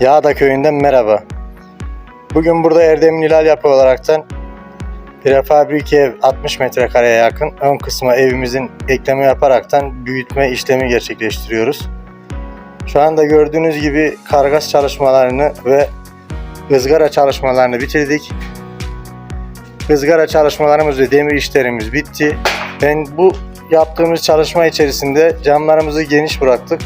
Yağda köyünden merhaba. Bugün burada Erdem Nilal yapı olaraktan prefabrik ev 60 metrekareye yakın ön kısma evimizin ekleme yaparaktan büyütme işlemi gerçekleştiriyoruz. Şu anda gördüğünüz gibi kargas çalışmalarını ve ızgara çalışmalarını bitirdik. Izgara çalışmalarımız ve demir işlerimiz bitti. Ben bu yaptığımız çalışma içerisinde camlarımızı geniş bıraktık.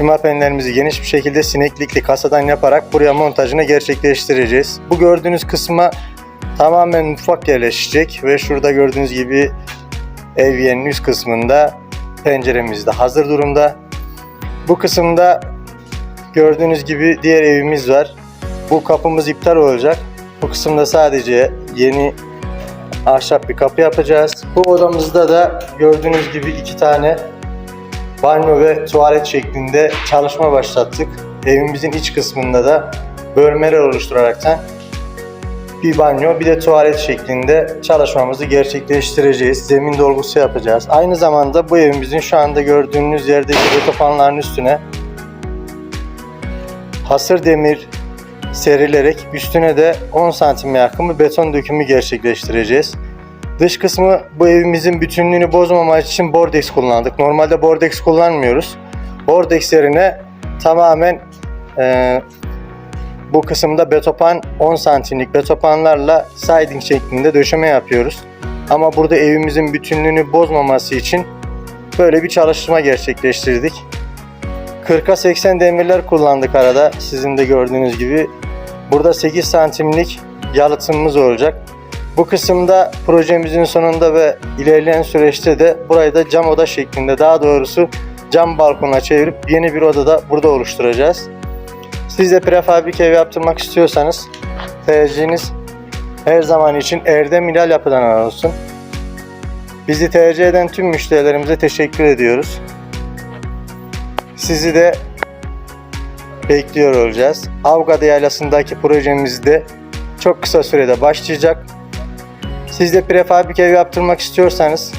Kümapenlerimizi geniş bir şekilde sineklikli kasadan yaparak buraya montajını gerçekleştireceğiz. Bu gördüğünüz kısma tamamen mutfak yerleşecek ve şurada gördüğünüz gibi evyenin üst kısmında penceremiz de hazır durumda. Bu kısımda gördüğünüz gibi diğer evimiz var. Bu kapımız iptal olacak. Bu kısımda sadece yeni ahşap bir kapı yapacağız. Bu odamızda da gördüğünüz gibi iki tane banyo ve tuvalet şeklinde çalışma başlattık. Evimizin iç kısmında da bölmeler oluşturaraktan bir banyo bir de tuvalet şeklinde çalışmamızı gerçekleştireceğiz. Zemin dolgusu yapacağız. Aynı zamanda bu evimizin şu anda gördüğünüz yerdeki otopanların üstüne hasır demir serilerek üstüne de 10 santim yakın bir beton dökümü gerçekleştireceğiz. Dış kısmı bu evimizin bütünlüğünü bozmamak için bordex kullandık. Normalde bordex kullanmıyoruz. Bordex yerine tamamen e, bu kısımda betopan 10 santimlik betopanlarla siding şeklinde döşeme yapıyoruz. Ama burada evimizin bütünlüğünü bozmaması için böyle bir çalışma gerçekleştirdik. 40'a 80 demirler kullandık arada sizin de gördüğünüz gibi. Burada 8 santimlik yalıtımımız olacak. Bu kısımda projemizin sonunda ve ilerleyen süreçte de burayı da cam oda şeklinde daha doğrusu cam balkona çevirip yeni bir oda da burada oluşturacağız. Siz de prefabrik ev yaptırmak istiyorsanız tercihiniz her zaman için Erdem İlal Yapı'dan olsun. Bizi tercih eden tüm müşterilerimize teşekkür ediyoruz. Sizi de bekliyor olacağız. Avgada Yaylası'ndaki projemiz de çok kısa sürede başlayacak. Siz de prefabrik ev yaptırmak istiyorsanız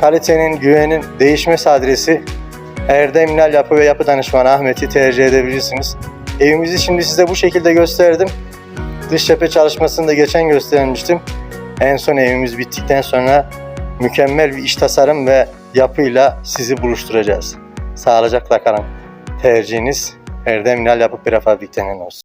kalitenin, güvenin değişmez adresi Erdem İnal Yapı ve Yapı Danışmanı Ahmet'i tercih edebilirsiniz. Evimizi şimdi size bu şekilde gösterdim. Dış cephe çalışmasını da geçen göstermiştim. En son evimiz bittikten sonra mükemmel bir iç tasarım ve yapıyla sizi buluşturacağız. Sağlıcakla kalın. Tercihiniz Erdem İnal Yapı Prefabrik'ten olsun.